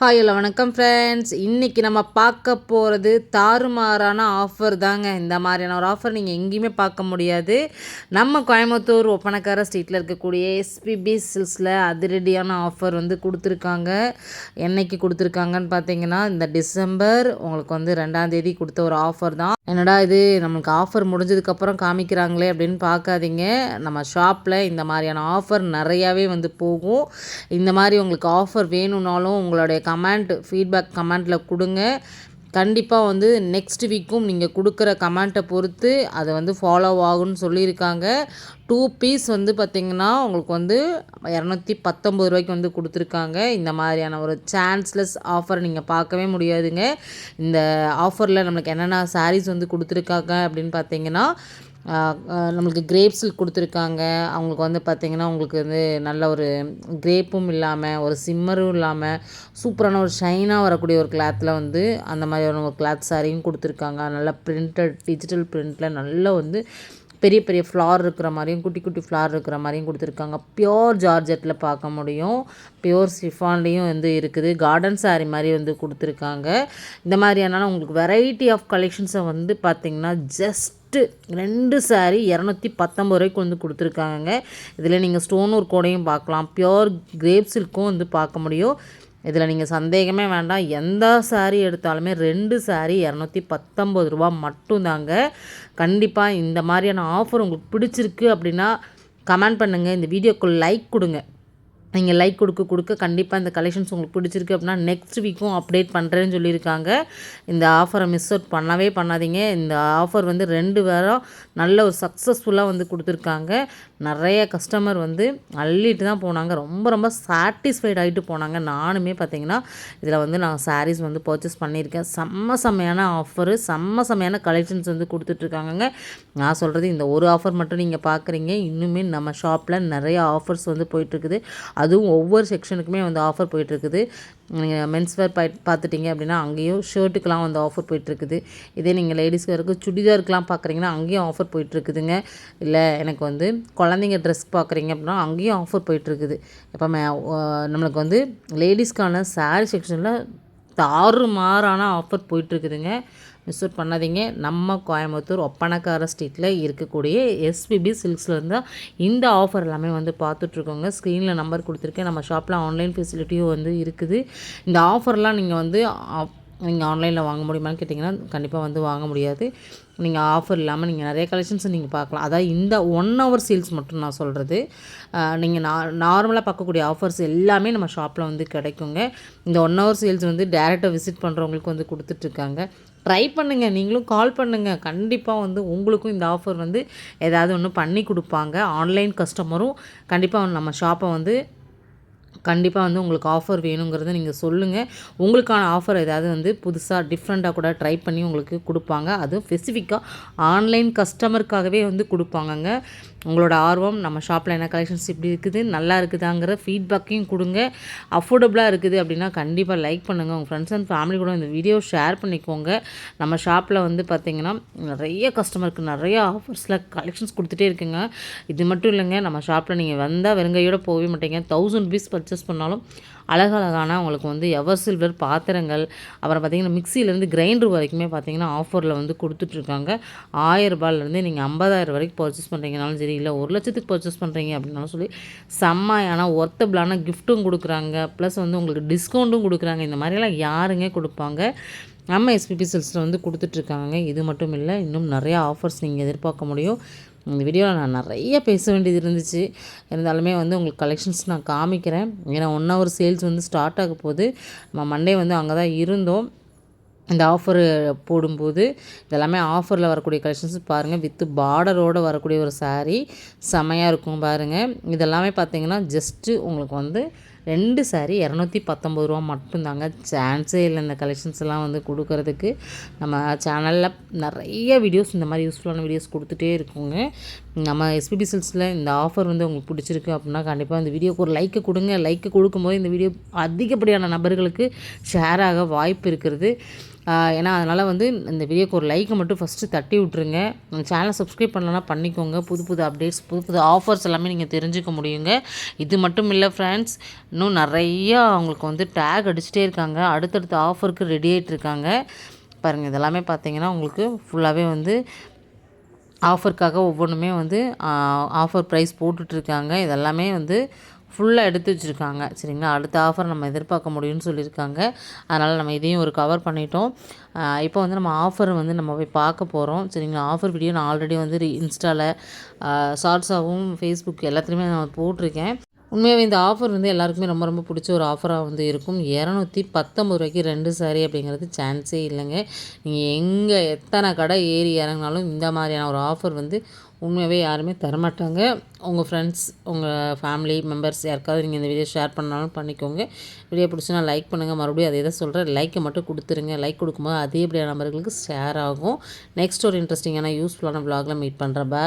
Hi hello வணக்கம் friends இன்றைக்கி நம்ம பார்க்க போகிறது தாறுமாறான ஆஃபர் தாங்க. இந்த மாதிரியான ஒரு ஆஃபர் நீங்கள் எங்கேயுமே பார்க்க முடியாது. நம்ம கோயம்புத்தூர் ஒப்பனக்கார ஸ்ட்ரீட்டில் இருக்கக்கூடிய எஸ்பிபி சில்ஸில் அதிரடியான ஆஃபர் வந்து கொடுத்துருக்காங்க. என்னைக்கு கொடுத்துருக்காங்கன்னு பார்த்தீங்கன்னா இந்த டிசம்பர் உங்களுக்கு வந்து ரெண்டாந்தேதி கொடுத்த ஒரு ஆஃபர் தான். என்னடா இது நம்மளுக்கு ஆஃபர் முடிஞ்சதுக்கப்புறம் காமிக்கிறாங்களே அப்படின்னு பார்க்காதீங்க. நம்ம ஷாப்பில் இந்த மாதிரியான ஆஃபர் நிறையாவே வந்து போகும். இந்த மாதிரி உங்களுக்கு ஆஃபர் வேணும்னாலும் உங்களுடைய கமெண்ட் ஃபீட்பேக் கமெண்ட்டில் கொடுங்க. கண்டிப்பாக வந்து நெக்ஸ்ட் வீக்கும் நீங்கள் கொடுக்குற கமெண்ட்டை பொறுத்து அதை வந்து ஃபாலோ ஆகும்னு சொல்லியிருக்காங்க. டூ பீஸ் வந்து பார்த்திங்கன்னா உங்களுக்கு வந்து இரநூத்தி பத்தொம்பது ரூபாய்க்கு வந்து கொடுத்துருக்காங்க. இந்த மாதிரியான ஒரு சான்ஸ்லெஸ் ஆஃபர் நீங்கள் பார்க்கவே முடியாதுங்க. இந்த ஆஃபரில் நம்மளுக்கு என்னென்ன சாரீஸ் வந்து கொடுத்துருக்காங்க அப்படின்னு பார்த்தீங்கன்னா நம்மளுக்கு கிரேப்ஸ் கொடுத்துருக்காங்க. அவங்களுக்கு வந்து பார்த்திங்கன்னா உங்களுக்கு வந்து நல்ல ஒரு கிரேப்பும் இல்லாமல் ஒரு சிம்மரும் இல்லாமல் சூப்பரான ஒரு ஷைனாக வரக்கூடிய ஒரு கிளாத்தில் வந்து அந்த மாதிரியான ஒரு கிளாத் சாரியும் கொடுத்துருக்காங்க. நல்லா பிரிண்டட் டிஜிட்டல் பிரிண்ட்டில் நல்லா வந்து பெரிய பெரிய ஃப்ளார் இருக்கிற மாதிரியும் குட்டி குட்டி ஃப்ளார் இருக்கிற மாதிரியும் கொடுத்துருக்காங்க. பியோர் ஜார்ஜெட்டில் பார்க்க முடியும். பியோர் சிஃபான்லேயும் வந்து இருக்குது. கார்டன் சாரி மாதிரி வந்து கொடுத்துருக்காங்க. இந்த மாதிரியான உங்களுக்கு வெரைட்டி ஆஃப் கலெக்ஷன்ஸை வந்து பார்த்திங்கன்னா ஜஸ்ட் ஃபஸ்ட்டு ரெண்டு சாரீ இரநூத்தி பத்தொம்பது ரூபாய்க்கு வந்து கொடுத்துருக்காங்க இதில் நீங்கள் ஸ்டோன் ஒர்க் கோடையும் பார்க்கலாம். பியோர் கிரேப் சில்க்கும் வந்து பார்க்க முடியும். இதில் நீங்கள் சந்தேகமே வேண்டாம். எந்த சாரீ எடுத்தாலுமே ரெண்டு சாரீ இரநூத்தி பத்தொம்பது ரூபா மட்டும்தாங்க கண்டிப்பாக இந்த மாதிரியான ஆஃபர் உங்களுக்கு பிடிச்சிருக்கு அப்படின்னா கமெண்ட் பண்ணுங்கள் இந்த வீடியோக்கு லைக் கொடுங்க. நீங்கள் லைக் கொடுக்க கொடுக்க கண்டிப்பாக இந்த கலெக்ஷன்ஸ் உங்களுக்கு பிடிச்சிருக்கு அப்படின்னா நெக்ஸ்ட் வீக்கும் அப்டேட் பண்ணுறேன்னு சொல்லியிருக்காங்க. இந்த ஆஃபரை மிஸ் அவுட் பண்ணவே பண்ணாதீங்க. இந்த ஆஃபர் வந்து ரெண்டு வாரம் நல்ல ஒரு சக்ஸஸ்ஃபுல்லாக வந்து கொடுத்துருக்காங்க. நிறைய கஸ்டமர் வந்து அள்ளிட்டு தான் போனாங்க. ரொம்ப ரொம்ப சாட்டிஸ்ஃபைட் ஆகிட்டு போனாங்க. நானுமே பார்த்தீங்கன்னா இதில் வந்து நான் சாரீஸ் வந்து பர்ச்சேஸ் பண்ணியிருக்கேன். செம்ம செம்மையான ஆஃபரு செம்ம செம்மையான கலெக்ஷன்ஸ் வந்து கொடுத்துட்ருக்காங்க நான் சொல்கிறது இந்த ஒரு ஆஃபர் மட்டும் நீங்கள் பார்க்குறீங்க இன்னுமே நம்ம ஷாப்பில் நிறைய ஆஃபர்ஸ் வந்து போயிட்டுருக்குது அதுவும் ஒவ்வொரு செக்ஷனுக்குமே வந்து ஆஃபர் போயிட்டுருக்குது. நீங்கள் மென்ஸ் வேர் பா பார்த்துட்டிங்க அப்படின்னா அங்கேயும் ஷர்ட்டுக்கெலாம் வந்து ஆஃபர் போயிட்டுருக்குது. இதே நீங்கள் லேடிஸ் வேருக்கு சுடிதாருக்கெலாம் பார்க்குறீங்கன்னா அங்கேயும் ஆஃபர் போயிட்டுருக்குதுங்க. இல்லை எனக்கு வந்து குழந்தைங்க ட்ரெஸ் பார்க்குறீங்க அப்படின்னா அங்கேயும் ஆஃபர் போயிட்டுருக்குது. இப்போ நம்மளுக்கு வந்து லேடிஸ்க்கான சாரீ செக்ஷனில் தாறு மாறான ஆஃபர் போயிட்டுருக்குதுங்க. மிஸ் அவுட் பண்ணாதீங்க. நம்ம கோயம்புத்தூர் ஒப்பனக்கார ஸ்ட்ரீட்டில் இருக்கக்கூடிய எஸ்பிபி சில்க்ஸில் தான் இந்த ஆஃபர் எல்லாமே வந்து பார்த்துட்ருக்கோங்க. ஸ்க்ரீனில் நம்பர் கொடுத்துருக்கேன். நம்ம ஷாப்பில் ஆன்லைன் ஃபெசிலிட்டியும் வந்து இருக்குது. இந்த ஆஃபர்லாம் நீங்கள் வந்து நீங்கள் ஆன்லைனில் வாங்க முடியுமான்னு கேட்டிங்கன்னா கண்டிப்பாக வந்து வாங்க முடியாது. நீங்கள் ஆஃபர் இல்லாமல் நீங்கள் நிறைய கலெக்ஷன்ஸ் நீங்கள் பார்க்கலாம். அதாவது இந்த ஒன் ஹவர் சேல்ஸ் மட்டும் நான் சொல்கிறது நீங்கள் நா நார்மலாக பார்க்கக்கூடிய ஆஃபர்ஸ் எல்லாமே நம்ம ஷாப்பில் வந்து கிடைக்குங்க. இந்த ஒன் ஹவர் சேல்ஸ் வந்து டேரெக்டாக விசிட் பண்ணுறவங்களுக்கு வந்து கொடுத்துட்ருக்காங்க. ட்ரை பண்ணுங்கள் நீங்களும் கால் பண்ணுங்கள் கண்டிப்பாக வந்து உங்களுக்கும் இந்த ஆஃபர் வந்து ஏதாவது ஒன்று பண்ணி கொடுப்பாங்க. ஆன்லைன் கஸ்டமரும் கண்டிப்பாக நம்ம ஷாப்பை வந்து கண்டிப்பாக வந்து உங்களுக்கு ஆஃபர் வேணுங்கிறத நீங்கள் சொல்லுங்கள் உங்களுக்கான ஆஃபர் ஏதாவது வந்து புதுசாக டிஃப்ரெண்ட்டாக கூட ட்ரை பண்ணி உங்களுக்கு கொடுப்பாங்க. அதுவும் ஸ்பெசிஃபிக்காக ஆன்லைன் கஸ்டமருக்காகவே வந்து கொடுப்பாங்கங்க. உங்களோட ஆர்வம் நம்ம ஷாப்பில் என்ன கலெக்ஷன்ஸ் இப்படி இருக்குது நல்லா இருக்குதாங்கிற ஃபீட்பேக்கையும் கொடுங்க. அஃபோர்டபுளாக இருக்குது அப்படின்னா கண்டிப்பாக லைக் பண்ணுங்கள் உங்கள் ஃப்ரெண்ட்ஸ் அண்ட் ஃபேமிலி கூட இந்த வீடியோ ஷேர் பண்ணிக்கோங்க. நம்ம ஷாப்பில் வந்து பார்த்திங்கன்னா நிறைய கஸ்டமருக்கு நிறைய ஆஃபர்ஸில் கலெக்ஷன்ஸ் கொடுத்துட்டே இருக்குங்க. இது மட்டும் இல்லைங்க நம்ம ஷாப்பில் நீங்கள் வந்தால் வெறுங்கையோடு போகவே மாட்டீங்க. தௌசண்ட் ருபீஸ் பர்ச்சேஸ் பண்ணாலும் அழகழகான உங்களுக்கு வந்து எவர் சில்வர் பாத்திரங்கள். அப்புறம் பார்த்திங்கன்னா மிக்சியிலேருந்து கிரைண்டர் வரைக்குமே பார்த்திங்கன்னா ஆஃபரில் வந்து கொடுத்துட்ருக்காங்க. ஆயிரரூபாலேருந்து நீங்கள் ஐம்பதாயிரம் வரைக்கும் பர்ச்சேஸ் பண்ணுறீங்கனாலும் சரி இல்லை ஒரு லட்சத்துக்கு பர்ச்சேஸ் பண்ணுறீங்க அப்படின்னாலும் சொல்லி செம்மையான ஒர்த்தபிளான கிஃப்ட்டும் கொடுக்குறாங்க. ப்ளஸ் வந்து உங்களுக்கு டிஸ்கவுண்ட்டும் கொடுக்குறாங்க. இந்த மாதிரிலாம் யாருங்க கொடுப்பாங்க? நம்ம எஸ்பிபி செல்ஸில் வந்து கொடுத்துட்ருக்காங்க. இது மட்டும் இல்லை இன்னும் நிறையா ஆஃபர்ஸ் நீங்கள் எதிர்பார்க்க முடியும். இந்த வீடியோவில் நான் நிறைய பேச வேண்டியது இருந்துச்சு. இருந்தாலுமே வந்து உங்களுக்கு கலெக்ஷன்ஸ் நான் காமிக்கிறேன். ஏன்னா ஒன் ஹவர் சேல்ஸ் வந்து ஸ்டார்ட் ஆக போது நம்ம மண்டே வந்து அங்கே தான் இருந்தோம். இந்த ஆஃபர் போடும்போது இதெல்லாமே ஆஃபரில் வரக்கூடிய கலெக்ஷன்ஸ் பாருங்கள் வித்து பார்டரோடு வரக்கூடிய ஒரு சாரீ செமையாக இருக்கும் பாருங்கள் இதெல்லாமே பார்த்திங்கன்னா ஜஸ்ட்டு உங்களுக்கு வந்து ரெண்டு சாரி இரநூத்தி பத்தொம்பது ரூபா மட்டும்தாங்க. சான்ஸே இல்லை இந்த கலெக்ஷன்ஸ்லாம் வந்து கொடுக்கறதுக்கு. நம்ம சேனலில் நிறைய வீடியோஸ் இந்த மாதிரி யூஸ்ஃபுல்லான வீடியோஸ் கொடுத்துட்டே இருக்குங்க. நம்ம எஸ்பிபி சில்ஸில் இந்த ஆஃபர் வந்து உங்களுக்கு பிடிச்சிருக்கு அப்படின்னா கண்டிப்பாக இந்த வீடியோக்கு ஒரு லைக்கை கொடுங்க. லைக்கை கொடுக்கும்போது இந்த வீடியோ அதிகப்படியான நபர்களுக்கு ஷேர் ஆக வாய்ப்பு இருக்கிறது. ஏன்னா அதனால் வந்து இந்த வீடியோக்கு ஒரு லைக்கை மட்டும் ஃபஸ்ட்டு தட்டி விட்ருங்க நம்ம சேனலை சப்ஸ்கிரைப் பண்ணலன்னா பண்ணிக்கோங்க. புது புது அப்டேட்ஸ் புது புது ஆஃபர்ஸ் எல்லாமே நீங்கள் தெரிஞ்சுக்க முடியுங்க. இது மட்டும் இல்லை ஃப்ரெண்ட்ஸ் இன்னும் நிறையா அவங்களுக்கு வந்து டேக் அடிச்சுட்டே இருக்காங்க. அடுத்தடுத்த ஆஃபருக்கு ரெடி ஆகிட்டு இருக்காங்க. பாருங்கள் இதெல்லாமே பார்த்தீங்கன்னா உங்களுக்கு ஃபுல்லாகவே வந்து ஆஃபருக்காக ஒவ்வொன்றுமே வந்து ஆஃபர் ப்ரைஸ் போட்டுட்ருக்காங்க இதெல்லாமே வந்து ஃபுல்லாக எடுத்து வச்சுருக்காங்க. சரிங்களா? அடுத்த ஆஃபர் நம்ம எதிர்பார்க்க முடியும்னு சொல்லியிருக்காங்க. அதனால் நம்ம இதையும் ஒரு கவர் பண்ணிட்டோம். இப்போ வந்து நம்ம ஆஃபர் வந்து நம்ம போய் பார்க்க போகிறோம் சரிங்களா? ஆஃபர் வீடியோ நான் ஆல்ரெடி வந்து இன்ஸ்டாவில் ஷார்ட்ஸாகவும் ஃபேஸ்புக் எல்லாத்துலேயுமே நான் போட்டிருக்கேன். உண்மையாகவே இந்த ஆஃபர் வந்து எல்லாருக்குமே ரொம்ப ரொம்ப பிடிச்ச ஒரு ஆஃபராக வந்து இருக்கும். இரநூத்தி பத்தொம்பது ரூபாய்க்கு ரெண்டு சாரி அப்படிங்கிறது சான்ஸே இல்லைங்க. நீங்கள் எங்கே எத்தனை கடை ஏறி இறங்கினாலும் இந்த மாதிரியான ஒரு ஆஃபர் வந்து உண்மையாகவே யாருமே தரமாட்டாங்க. உங்கள் ஃப்ரெண்ட்ஸ் உங்கள் ஃபேமிலி மெம்பர்ஸ் யாருக்காவது நீங்கள் இந்த வீடியோ ஷேர் பண்ணாலும் பண்ணிக்கோங்க. வீடியோ பிடிச்சினா லைக் பண்ணுங்கள் மறுபடியும் அதே தான் சொல்கிறேன் லைக்கை மட்டும் கொடுத்துருங்க. லைக் கொடுக்கும்போது அதேபடியான நம்பர்களுக்கு ஷேர் ஆகும். நெக்ஸ்ட் ஒரு இன்ட்ரெஸ்டிங்கான யூஸ்ஃபுல்லான vlogல மீட் பண்ணுறேன் பாய்